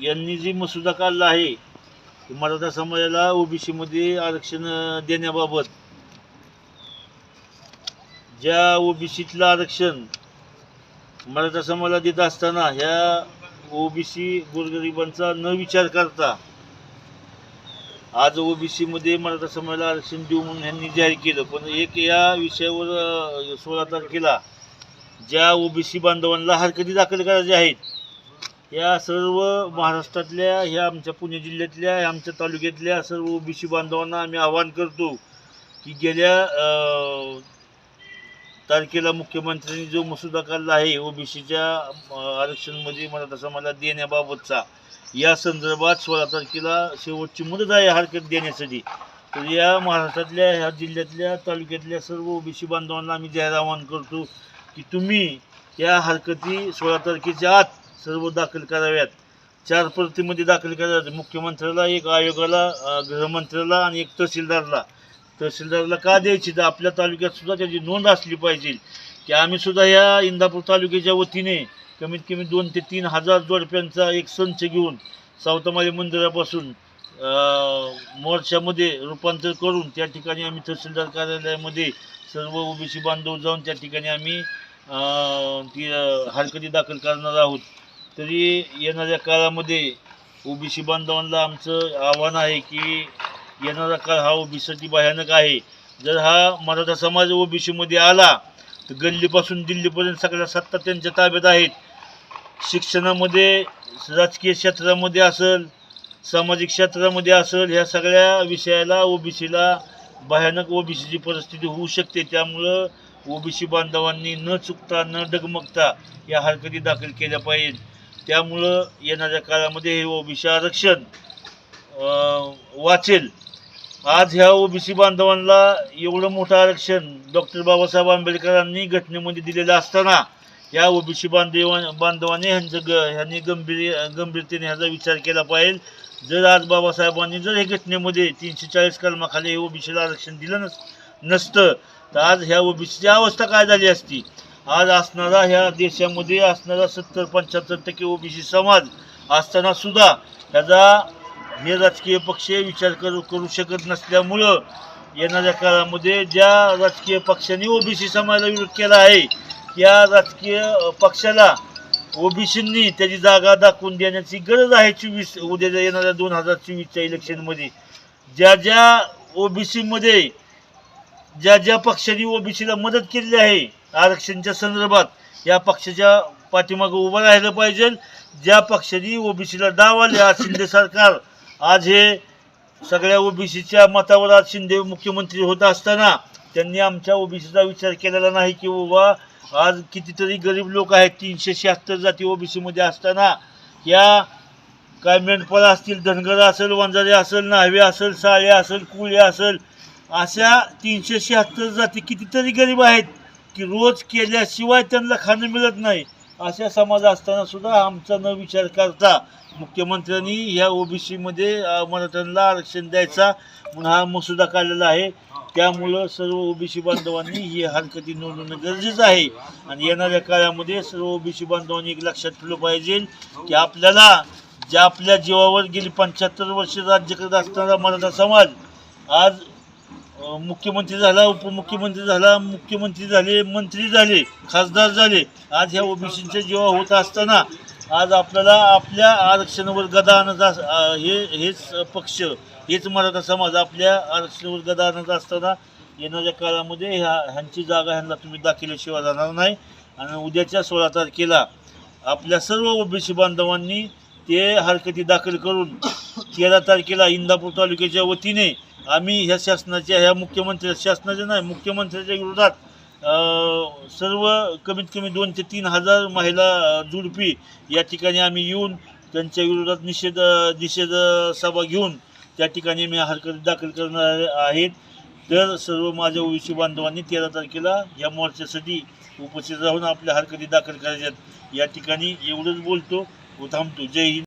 यांनी जी मसुदा काढला आहे की मराठा समाजाला ओबीसीमध्ये आरक्षण देण्याबाबत ज्या ओबीसीतलं आरक्षण मराठा समाजाला देत असताना ह्या ओबीसी गोरगरिबांचा न विचार करता आज ओबीसीमध्ये मराठा समाजाला आरक्षण देऊ म्हणून यांनी जाहीर केलं. पण एक या विषयावर सोळा तारखेला ज्या ओबीसी बांधवांना हरकती दाखल करायच्या आहेत या सर्व महाराष्ट्रातल्या ह्या आमच्या पुणे जिल्ह्यातल्या आमच्या तालुक्यातल्या सर्व ओबीसी बांधवांना आम्ही आवाहन करतो की गेल्या तारखेला मुख्यमंत्र्यांनी जो मसुदा काढला आहे ओबीसीच्या आरक्षणमध्ये मराठा समाजाला देण्याबाबतचा या संदर्भात सोळा तारखेला शेवटची मुदत आहे हरकत देण्यासाठी. तर या महाराष्ट्रातल्या ह्या जिल्ह्यातल्या तालुक्यातल्या सर्व ओबीसी बांधवांना आम्ही जाहीर आवाहन करतो की तुम्ही या हरकती सोळा तारखेच्या आत सर्व दाखल कराव्यात. चार परतीमध्ये दाखल कराव्यात मुख्यमंत्र्याला एक आयोगाला गृहमंत्र्याला आणि एक तहसीलदारला. तहसीलदारला का द्यायची? तर आपल्या तालुक्यात सुद्धा त्याची नोंद असली पाहिजे. की आम्ही सुद्धा या इंदापूर तालुक्याच्या वतीने कमीत कमी दोन ते तीन हजार जोडप्यांचा एक संच घेऊन सावतमाली मंदिरापासून मोर्चामध्ये रूपांतर करून त्या ठिकाणी आम्ही तहसीलदार कार्यालयामध्ये सर्व ओबीसी बांधव जाऊन त्या ठिकाणी आम्ही ती हरकती दाखल करणार आहोत. तरी येणाऱ्या काळामध्ये ओबीसी बांधवांना आमचं आव्हान आहे की येणारा काळ हा ओबीसीसाठी भयानक आहे. जर हा मराठा समाज ओबीसीमध्ये आला तर गल्लीपासून दिल्लीपर्यंत सगळ्या सत्ता त्यांच्या ताब्यात आहेत. शिक्षणामध्ये राजकीय क्षेत्रामध्ये असेल सामाजिक क्षेत्रामध्ये असेल ह्या सगळ्या विषयाला ओबीसीला भयानक ओबीसीची परिस्थिती होऊ शकते. त्यामुळं ओबीसी बांधवांनी न चुकता न डगमगता या हरकती दाखल केल्या पाहिजेत. त्यामुळं येणाऱ्या काळामध्ये हे ओबीसी आरक्षण वाचेल. आज ह्या ओबीसी बांधवांना एवढं मोठं आरक्षण डॉक्टर बाबासाहेब आंबेडकरांनी घटनेमध्ये दिलेलं असताना या ओबीसी बांधवां बांधवाने ह्यांचं ग ह्यांनी गंभीर गंभीरतेने ह्याचा विचार केला पाहिजे. जर आज बाबासाहेबांनी जर हे घटनेमध्ये तीनशे चाळीस कलमाखाली हे ओबीसीला आरक्षण दिलं नस नसतं तर आज ह्या ओबीसीची अवस्था काय झाली असती? आज असणारा ह्या देशामध्ये असणारा सत्तर पंच्याहत्तर टक्के ओबीसी समाज असताना सुद्धा ह्याचा हे राजकीय पक्ष विचार करू करू शकत नसल्यामुळं येणाऱ्या काळामध्ये ज्या राजकीय पक्षांनी ओबीसी समाजाला विरोध केला आहे त्या राजकीय पक्षाला ओबीसींनी त्याची जागा दाखवून देण्याची गरज आहे चोवीस उद्या येणाऱ्या दोन हजार चोवीसच्या इलेक्शनमध्ये. ज्या ज्या ओबीसीमध्ये ज्या ज्या पक्षांनी ओबीसीला मदत केलेली आहे आरक्षणच्या संदर्भात या पक्षाच्या पाठीमागं उभं राहिलं पाहिजे. ज्या पक्षांनी ओबीसीला डाव आले आज शिंदे सरकार आज हे सगळ्या ओबीसीच्या मतावर आज शिंदे मुख्यमंत्री होत असताना त्यांनी आमच्या ओबीसीचा विचार केलेला नाही की बाबा आज कितीतरी गरीब लोक आहेत तीनशे शहात्तर जाती ओबीसीमध्ये असताना. या काय मेंढपाळ असतील धनगर असेल वंजारे असेल न्हावे असेल साळे असेल कुळे असेल अशा तीनशे शहात्तर जाती कितीतरी गरीब आहेत. की रोज केल्याशिवाय त्यांना खाणं मिळत नाही. अशा समाज असताना सुद्धा आमचा न विचार करता मुख्यमंत्र्यांनी ह्या ओबीसीमध्ये मराठ्यांना आरक्षण द्यायचा म्हणून हा मसुदा काढलेला आहे. त्यामुळं सर्व ओबीसी बांधवांनी ही हरकती नोंदवणं गरजेचं आहे. आणि येणाऱ्या काळामध्ये सर्व ओबीसी बांधवांनी एक लक्षात ठेवलं पाहिजे की आपल्याला ज्या आपल्या जीवावर गेली पंच्याहत्तर वर्ष राज्य करत असणारा मराठा समाज आज मुख्यमंत्री झाला उपमुख्यमंत्री झाला मुख्यमंत्री झाले मंत्री झाले खासदार झाले. आज ह्या ओबीसीच्या जेव्हा होत असताना आज आपल्याला आपल्या आरक्षणावर गदा आणत हे हेच पक्ष हेच मराठा समाज आपल्या आरक्षणावर गदा आणत असताना येणाऱ्या काळामध्ये ह्या ह्यांची जागा ह्यांना तुम्ही दाखिल्याशिवाय जाणार नाही. आणि उद्याच्या सोळा तारखेला आपल्या सर्व ओबीसी बांधवांनी ते हरकती दाखल करून तेरा तारखेला इंदापूर तालुक्याच्या वतीने आम्ही ह्या शासनाच्या ह्या मुख्यमंत्री शासनाच्या नाही मुख्यमंत्र्याच्या विरोधात सर्व कमीत कमी दोन ते तीन हजार महिला जुडपी या ठिकाणी आम्ही येऊन त्यांच्या विरोधात निषेध निषेध सभा घेऊन त्या ठिकाणी मी हरकत दाखल करणार आहेत. तर सर्व माझ्या ओबीसी बांधवांनी तेरा तारखेला या मोर्चासाठी उपस्थित राहून आपल्या हरकती दाखल करायच्यात. या ठिकाणी एवढंच बोलतो. व थांबतो. जय हिंद.